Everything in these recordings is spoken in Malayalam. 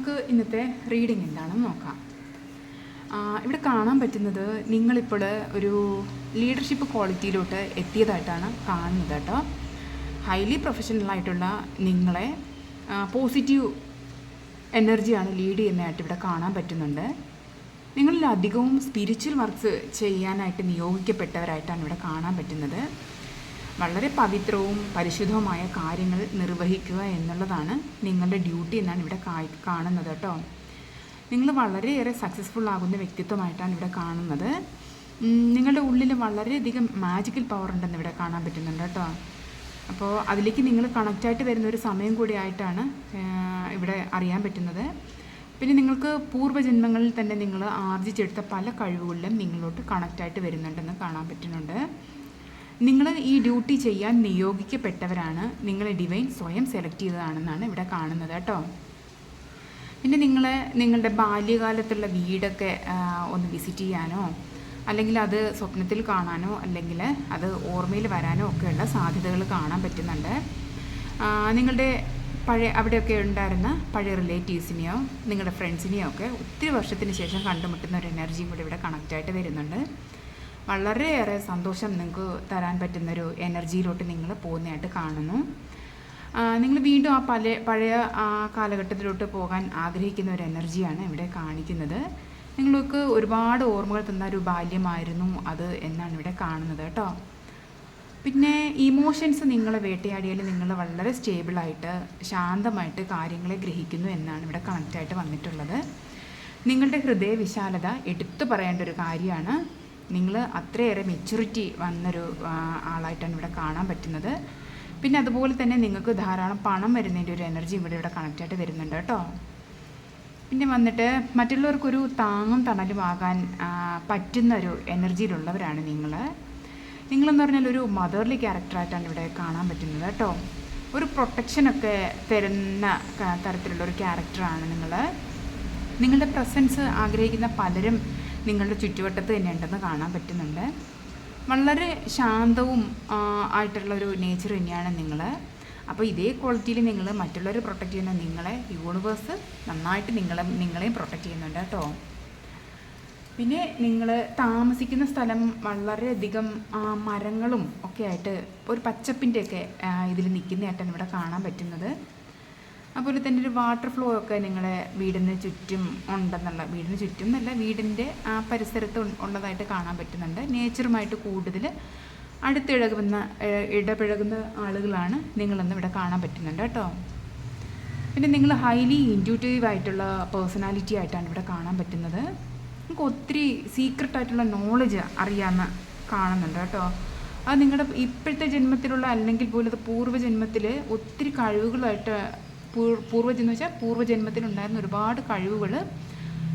നമുക്ക് ഇന്നത്തെ റീഡിംഗ് എന്താണെന്ന് നോക്കാം. ഇവിടെ കാണാൻ പറ്റുന്നത് നിങ്ങളിപ്പോൾ ഒരു ലീഡർഷിപ്പ് ക്വാളിറ്റിയിലോട്ട് എത്തിയതായിട്ടാണ് കാണുന്നത് കേട്ടോ. ഹൈലി പ്രൊഫഷണൽ ആയിട്ടുള്ള നിങ്ങളെ പോസിറ്റീവ് എനർജിയാണ് ലീഡ് ചെയ്യുന്നതായിട്ട് ഇവിടെ കാണാൻ പറ്റുന്നുണ്ട്. നിങ്ങളിൽ അധികവും സ്പിരിച്വൽ വർക്ക്സ് ചെയ്യാനായിട്ട് നിയോഗിക്കപ്പെട്ടവരായിട്ടാണ് ഇവിടെ കാണാൻ പറ്റുന്നത്. വളരെ പവിത്രവും പരിശുദ്ധവുമായ കാര്യങ്ങൾ നിർവഹിക്കുക എന്നുള്ളതാണ് നിങ്ങളുടെ ഡ്യൂട്ടി എന്നാണ് ഇവിടെ കാണുന്നത് കേട്ടോ. നിങ്ങൾ വളരെയേറെ സക്സസ്ഫുൾ ആകുന്ന വ്യക്തിത്വമായിട്ടാണ് ഇവിടെ കാണുന്നത്. നിങ്ങളുടെ ഉള്ളിൽ വളരെയധികം മാജിക്കൽ പവർ ഉണ്ടെന്ന് ഇവിടെ കാണാൻ പറ്റുന്നുണ്ട് കേട്ടോ. അപ്പോൾ അതിലേക്ക് നിങ്ങൾ കണക്റ്റായിട്ട് വരുന്ന ഒരു സമയം കൂടിയായിട്ടാണ് ഇവിടെ അറിയാൻ പറ്റുന്നത്. പിന്നെ നിങ്ങൾക്ക് പൂർവജന്മങ്ങളിൽ തന്നെ നിങ്ങൾ ആർജിച്ചെടുത്ത പല കഴിവുകളിലും നിങ്ങളോട്ട് കണക്റ്റായിട്ട് വരുന്നുണ്ടെന്ന് കാണാൻ പറ്റുന്നുണ്ട്. നിങ്ങൾ ഈ ഡ്യൂട്ടി ചെയ്യാൻ നിയോഗിക്കപ്പെട്ടവരാണ്. നിങ്ങളെ ഡിവൈൻ സ്വയം സെലക്ട് ചെയ്തതാണെന്നാണ് ഇവിടെ കാണുന്നത് കേട്ടോ. പിന്നെ നിങ്ങൾ നിങ്ങളുടെ ബാല്യകാലത്തുള്ള വീടൊക്കെ ഒന്ന് വിസിറ്റ് ചെയ്യാനോ അല്ലെങ്കിൽ അത് സ്വപ്നത്തിൽ കാണാനോ അല്ലെങ്കിൽ അത് ഓർമ്മയിൽ വരാനോ ഒക്കെയുള്ള സാധ്യതകൾ കാണാൻ പറ്റുന്നുണ്ട്. നിങ്ങളുടെ പഴയ അവിടെയൊക്കെ ഉണ്ടായിരുന്ന പഴയ റിലേറ്റീവ്സിനെയോ നിങ്ങളുടെ ഫ്രണ്ട്സിനെയോ ഒക്കെ ഒത്തിരി വർഷത്തിന് ശേഷം കണ്ടുമുട്ടുന്ന ഒരു എനർജിയും കൂടി ഇവിടെ കണക്റ്റായിട്ട് വരുന്നുണ്ട്. വളരെയേറെ സന്തോഷം നിങ്ങൾക്ക് തരാൻ പറ്റുന്നൊരു എനർജിയിലോട്ട് നിങ്ങൾ പോകുന്നതായിട്ട് കാണുന്നു. നിങ്ങൾ വീണ്ടും ആ പല പഴയ ആ കാലഘട്ടത്തിലോട്ട് പോകാൻ ആഗ്രഹിക്കുന്ന ഒരു എനർജിയാണ് ഇവിടെ കാണിക്കുന്നത്. നിങ്ങൾക്ക് ഒരുപാട് ഓർമ്മകൾ തന്ന ഒരു ബാല്യമായിരുന്നു അത് എന്നാണ് ഇവിടെ കാണുന്നത് കേട്ടോ. പിന്നെ ഇമോഷൻസ് നിങ്ങളെ വേട്ടയാടിയാൽ നിങ്ങൾ വളരെ സ്റ്റേബിളായിട്ട് ശാന്തമായിട്ട് കാര്യങ്ങളെ ഗ്രഹിക്കുന്നു എന്നാണ് ഇവിടെ കണക്റ്റായിട്ട് വന്നിട്ടുള്ളത്. നിങ്ങളുടെ ഹൃദയ വിശാലത എടുത്തു പറയേണ്ട ഒരു കാര്യമാണ്. നിങ്ങൾ അത്രയേറെ മെച്യൂരിറ്റി വന്നൊരു ആളായിട്ടാണ് ഇവിടെ കാണാൻ പറ്റുന്നത്. പിന്നെ അതുപോലെ തന്നെ നിങ്ങൾക്ക് ധാരാളം പണം വരുന്നതിന്റെ ഒരു എനർജി ഇവിടെ ഇവിടെ കണക്റ്റായിട്ട് വരുന്നുണ്ട് കേട്ടോ. പിന്നെ വന്നിട്ട് മറ്റുള്ളവർക്കൊരു താങ്ങും തണലും ആകാൻ പറ്റുന്ന ഒരു എനർജിയിലുള്ളവരാണ് നിങ്ങൾ നിങ്ങളെന്ന് പറഞ്ഞാൽ ഒരു മദർലി ക്യാരക്ടറായിട്ടാണ് ഇവിടെ കാണാൻ പറ്റുന്നത് കേട്ടോ. ഒരു പ്രൊട്ടക്ഷനൊക്കെ തരുന്ന തരത്തിലുള്ള ഒരു ക്യാരക്ടറാണ് നിങ്ങൾ നിങ്ങളുടെ പ്രസൻസ് ആഗ്രഹിക്കുന്ന പലരും നിങ്ങളുടെ ചുറ്റുവട്ടത്ത് തന്നെ ഉണ്ടെന്ന് കാണാൻ പറ്റുന്നുണ്ട്. വളരെ ശാന്തവും ആയിട്ടുള്ള ഒരു നേച്ചർ തന്നെയാണ് നിങ്ങൾ അപ്പോൾ ഇതേ ക്വാളിറ്റിയിൽ നിങ്ങൾ മറ്റുള്ളവർ പ്രൊട്ടക്റ്റ് ചെയ്യുന്ന നിങ്ങളെ യൂണിവേഴ്സ് നന്നായിട്ട് നിങ്ങളെ നിങ്ങളെയും പ്രൊട്ടക്റ്റ് ചെയ്യുന്നുണ്ട് കേട്ടോ. പിന്നെ നിങ്ങൾ താമസിക്കുന്ന സ്ഥലം വളരെയധികം മരങ്ങളും ഒക്കെ ആയിട്ട് ഒരു പച്ചപ്പിന്റെയൊക്കെ ഇതിൽ നിൽക്കുന്നതായിട്ടാണ് ഇവിടെ കാണാൻ പറ്റുന്നത്. അതുപോലെ തന്നെ ഒരു വാട്ടർ ഫ്ലോ ഒക്കെ നിങ്ങളുടെ വീടിന് ചുറ്റും ഉണ്ടെന്നുള്ള വീടിന് ചുറ്റും എന്നല്ല വീടിന്റെ ആ പരിസരത്ത് ഉള്ളതായിട്ട് കാണാൻ പറ്റുന്നുണ്ട്. നേച്ചറുമായിട്ട് കൂടുതൽ അടുത്തിഴകുന്ന ഇടപഴകുന്ന ആളുകളാണ് നിങ്ങളെന്ന് ഇവിടെ കാണാൻ പറ്റുന്നുണ്ട് കേട്ടോ. പിന്നെ നിങ്ങൾ ഹൈലി ഇന്റ്യൂട്ടീവ് ആയിട്ടുള്ള പേഴ്സണാലിറ്റി ആയിട്ടാണ് ഇവിടെ കാണാൻ പറ്റുന്നത്. നിങ്ങൾക്ക് ഒത്തിരി സീക്രട്ട് ആയിട്ടുള്ള നോളജ് അറിയാമെന്ന് കാണുന്നുണ്ട് കേട്ടോ. അത് നിങ്ങളുടെ ഇപ്പോഴത്തെ ജന്മത്തിലുള്ള അല്ലെങ്കിൽ പോലും അത് പൂർവജന്മത്തിൽ ഒത്തിരി കഴിവുകളായിട്ട് പൂർ- എന്ന് വെച്ചാൽ പൂർവജന്മത്തിലുണ്ടായിരുന്ന ഒരുപാട് കഴിവുകൾ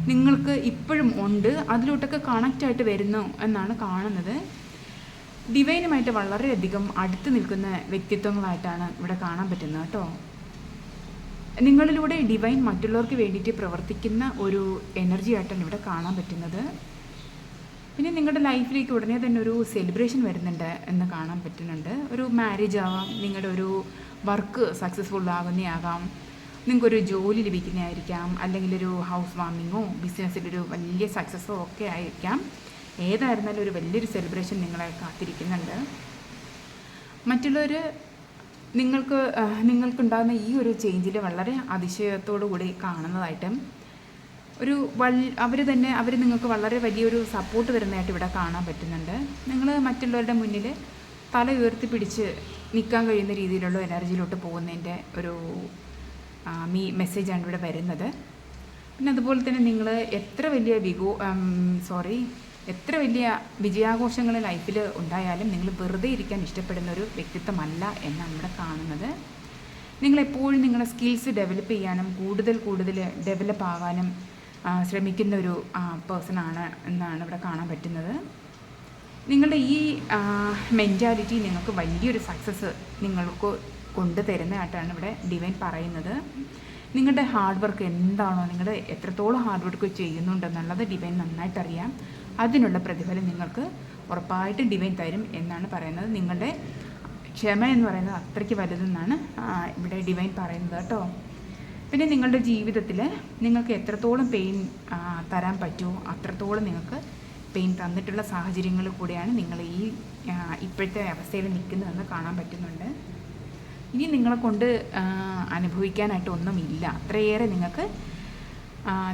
നിങ്ങൾക്ക് ഇപ്പോഴും ഉണ്ട്. അതിലോട്ടൊക്കെ കണക്റ്റ് ആയിട്ട് വരുന്നു എന്നാണ് കാണുന്നത്. ഡിവൈനുമായിട്ട് വളരെയധികം അടുത്ത് നിൽക്കുന്ന വ്യക്തിത്വങ്ങളായിട്ടാണ് ഇവിടെ കാണാൻ പറ്റുന്നത് കേട്ടോ. നിങ്ങളിലൂടെ ഡിവൈൻ മറ്റുള്ളവർക്ക് വേണ്ടിയിട്ട് പ്രവർത്തിക്കുന്ന ഒരു എനർജി ആയിട്ടാണ് ഇവിടെ കാണാൻ പറ്റുന്നത്. പിന്നെ നിങ്ങളുടെ ലൈഫിലേക്ക് ഉടനെ തന്നെ ഒരു സെലിബ്രേഷൻ വരുന്നുണ്ട് എന്ന് കാണാൻ പറ്റുന്നുണ്ട്. ഒരു മാരേജ് ആവാം നിങ്ങളുടെ ഒരു വർക്ക് സക്സസ്ഫുൾ ആകുന്നതാകാം നിങ്ങൾക്കൊരു ജോലി ലഭിക്കുന്നതായിരിക്കാം അല്ലെങ്കിൽ ഒരു ഹൗസ് വാമിങ്ങോ ബിസിനസ്സിലൊരു വലിയ സക്സസ്സോ ഒക്കെ ആയിരിക്കാം. ഏതായിരുന്നാലും ഒരു വലിയൊരു സെലിബ്രേഷൻ നിങ്ങളെ കാത്തിരിക്കുന്നുണ്ട്. മറ്റുള്ളവർ നിങ്ങൾക്ക് നിങ്ങൾക്കുണ്ടാകുന്ന ഈ ഒരു ചേഞ്ചിൽ വളരെ അതിശയത്തോടു കൂടി കാണുന്നതായിട്ടും ഒരു വൽ അവർ തന്നെ അവർ നിങ്ങൾക്ക് വളരെ വലിയൊരു സപ്പോർട്ട് തരുന്നതായിട്ട് ഇവിടെ കാണാൻ പറ്റുന്നുണ്ട്. നിങ്ങൾ മറ്റുള്ളവരുടെ മുന്നിൽ തല ഉയർത്തി പിടിച്ച് നിൽക്കാൻ കഴിയുന്ന രീതിയിലുള്ള എനർജിയിലോട്ട് പോകുന്നതിന്റെ ഒരു മീ മെസ്സേജാണ് ഇവിടെ വരുന്നത്. പിന്നെ അതുപോലെ തന്നെ നിങ്ങൾ എത്ര വലിയ വികോ സോറി എത്ര വലിയ വിജയാഘോഷങ്ങൾ ലൈഫിൽ ഉണ്ടായാലും നിങ്ങൾ വെറുതെ ഇരിക്കാൻ ഇഷ്ടപ്പെടുന്ന ഒരു വ്യക്തിത്വമല്ല എന്നാണ് ഇവിടെ കാണുന്നത്. നിങ്ങളെപ്പോഴും നിങ്ങളുടെ സ്കിൽസ് ഡെവലപ്പ് ചെയ്യാനും കൂടുതൽ കൂടുതൽ ഡെവലപ്പ് ആകാനും ആ, ശ്രമിക്കുന്ന ഒരു പേഴ്സണാണ് എന്നാണ് ഇവിടെ കാണാൻ പറ്റുന്നത്. നിങ്ങളുടെ ഈ മെന്റാലിറ്റി നിങ്ങൾക്ക് വലിയൊരു സക്സസ് നിങ്ങൾക്ക് കൊണ്ടുതരുന്നതായിട്ടാണ് ഇവിടെ ഡിവൈൻ പറയുന്നത്. നിങ്ങളുടെ ഹാർഡ് വർക്ക് എന്താണോ നിങ്ങൾ എത്രത്തോളം ഹാർഡ് വർക്ക് ചെയ്യുന്നുണ്ടെന്നുള്ളത് ഡിവൈൻ നന്നായിട്ട് അറിയാം അതിനുള്ള പ്രതിഫലം നിങ്ങൾക്ക് ഉറപ്പായിട്ടും ഡിവൈൻ തരും എന്നാണ് പറയുന്നത്. നിങ്ങളുടെ ക്ഷമ എന്ന് പറയുന്നത് അത്രയ്ക്ക് വലുതെന്നാണ് ഇവിടെ ഡിവൈൻ പറയുന്നത് കേട്ടോ. പിന്നെ നിങ്ങളുടെ ജീവിതത്തിൽ നിങ്ങൾക്ക് എത്രത്തോളം പെയിൻ തരാൻ പറ്റുമോ? അത്രത്തോളം നിങ്ങൾക്ക് പെയിൻ തന്നിട്ടുള്ള സാഹചര്യങ്ങൾ കൂടെയാണ് നിങ്ങൾ ഈ ഇപ്പോഴത്തെ അവസ്ഥയിൽ നിൽക്കുന്നതെന്ന് കാണാൻ പറ്റുന്നുണ്ട്. ഇനി നിങ്ങളെ കൊണ്ട് അനുഭവിക്കാനായിട്ട് ഒന്നുമില്ല. അത്രയേറെ നിങ്ങൾക്ക്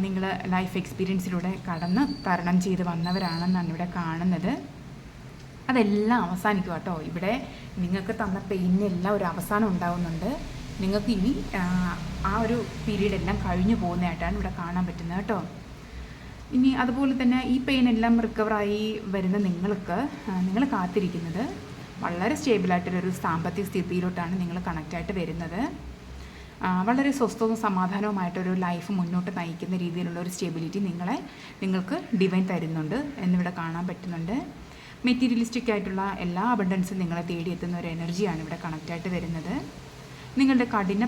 നിങ്ങൾ ലൈഫ് എക്സ്പീരിയൻസിലൂടെ കടന്ന് തരണം ചെയ്ത് വന്നവരാണെന്നാണ് ഇവിടെ കാണുന്നത്. അതെല്ലാം അവസാനിക്കും കേട്ടോ ഇവിടെ നിങ്ങൾക്ക് തന്ന പെയിനെല്ലാം ഒരു അവസാനം ഉണ്ടാവുന്നുണ്ട്. നിങ്ങൾക്ക് ഇനി ആ, ഒരു പീരീഡ് എല്ലാം കഴിഞ്ഞു പോകുന്നതായിട്ടാണ് ഇവിടെ കാണാൻ പറ്റുന്നത് കേട്ടോ. ഇനി അതുപോലെ തന്നെ ഈ പെയിൻ എല്ലാം റിക്കവറായി വരുന്ന നിങ്ങൾക്ക് നിങ്ങൾ കാത്തിരിക്കുന്നത് വളരെ സ്റ്റേബിളായിട്ടുള്ളൊരു സാമ്പത്തിക സ്ഥിതിയിലോട്ടാണ് നിങ്ങൾ കണക്റ്റായിട്ട് വരുന്നത്. വളരെ സ്വസ്ഥവും സമാധാനവുമായിട്ടൊരു ലൈഫ് മുന്നോട്ട് നയിക്കുന്ന രീതിയിലുള്ള ഒരു സ്റ്റെബിലിറ്റി നിങ്ങളെ നിങ്ങൾക്ക് ഡിവൈൻ തരുന്നുണ്ട് എന്നിവിടെ കാണാൻ പറ്റുന്നുണ്ട്. മെറ്റീരിയലിസ്റ്റിക് ആയിട്ടുള്ള എല്ലാ അബണ്ടൻസും നിങ്ങളെ തേടിയെത്തുന്ന ഒരു എനർജിയാണ് ഇവിടെ കണക്റ്റായിട്ട് വരുന്നത്. നിങ്ങളുടെ കഠിന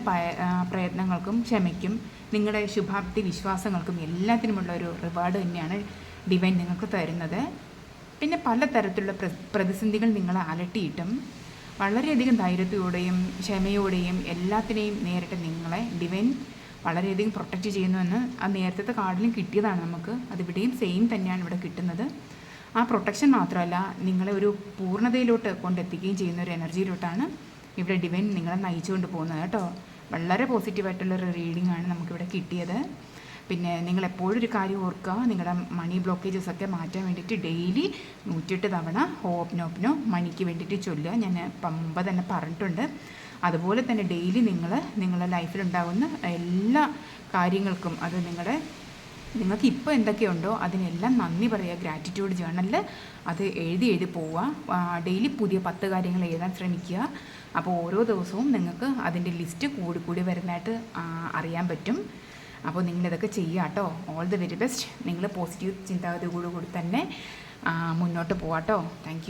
പ്രയത്നങ്ങൾക്കും ക്ഷമയ്ക്കും നിങ്ങളുടെ ശുഭാപ്തി വിശ്വാസങ്ങൾക്കും എല്ലാത്തിനുമുള്ള ഒരു റിവാർഡ് തന്നെയാണ് ഡിവൈൻ നിങ്ങൾക്ക് തരുന്നത്. പിന്നെ പലതരത്തിലുള്ള പ്ര പ്രതിസന്ധികൾ നിങ്ങളെ അലട്ടിയിട്ടും വളരെയധികം ധൈര്യത്തോടെയും ക്ഷമയോടെയും എല്ലാത്തിനെയും നേരിട്ട് നിങ്ങളെ ഡിവൈൻ വളരെയധികം പ്രൊട്ടക്റ്റ് ചെയ്യുന്നുവെന്ന് ആ നേരത്തെ കാർഡിലും കിട്ടിയതാണ് നമുക്ക്. അതിവിടെയും സെയിം തന്നെയാണ് ഇവിടെ കിട്ടുന്നത്. ആ പ്രൊട്ടക്ഷൻ മാത്രമല്ല നിങ്ങളെ ഒരു പൂർണതയിലോട്ട് കൊണ്ടെത്തിക്കുകയും ചെയ്യുന്ന ഒരു എനർജിയിലോട്ടാണ് ഇവിടെ ഡിവൈൻ നിങ്ങളെ നയിച്ചുകൊണ്ട് പോകുന്നത് കേട്ടോ. വളരെ പോസിറ്റീവായിട്ടുള്ളൊരു റീഡിംഗ് ആണ് നമുക്കിവിടെ കിട്ടിയത്. പിന്നെ നിങ്ങൾ എപ്പോഴും ഒരു കാര്യം ഓർക്കുക നിങ്ങളുടെ മണി ബ്ലോക്കേജസ് ഒക്കെ മാറ്റാൻ വേണ്ടിയിട്ട് ഡെയിലി നൂറ്റിയെട്ട് തവണ ഹോപ്നോപ്നോ മണിക്ക് വേണ്ടിയിട്ട് ചൊല്ലുക. ഞാൻ പമ്പ തന്നെ പറഞ്ഞിട്ടുണ്ട്. അതുപോലെ തന്നെ ഡെയിലി നിങ്ങൾ നിങ്ങളുടെ ലൈഫിലുണ്ടാകുന്ന എല്ലാ കാര്യങ്ങൾക്കും അത് നിങ്ങളുടെ നിങ്ങൾക്ക് ഇപ്പോൾ എന്തൊക്കെയുണ്ടോ അതിനെല്ലാം നന്ദി പറയുക. ഗ്രാറ്റിറ്റ്യൂഡ് ജേണലിൽ അത് എഴുതി എഴുതി പോവുക. ഡെയിലി പുതിയ പത്ത് കാര്യങ്ങൾ എഴുതാൻ ശ്രമിക്കുക. അപ്പോൾ ഓരോ ദിവസവും നിങ്ങൾക്ക് അതിന്റെ ലിസ്റ്റ് കൂടി കൂടി വരുന്നതായിട്ട് അറിയാൻ പറ്റും. അപ്പോൾ നിങ്ങളിതൊക്കെ ചെയ്യുക കേട്ടോ ഓൾ ദി വെരി ബെസ്റ്റ് നിങ്ങൾ പോസിറ്റീവ് ചിന്താഗതി കൂടി കൂടി തന്നെ മുന്നോട്ട് പോവാട്ടോ. താങ്ക്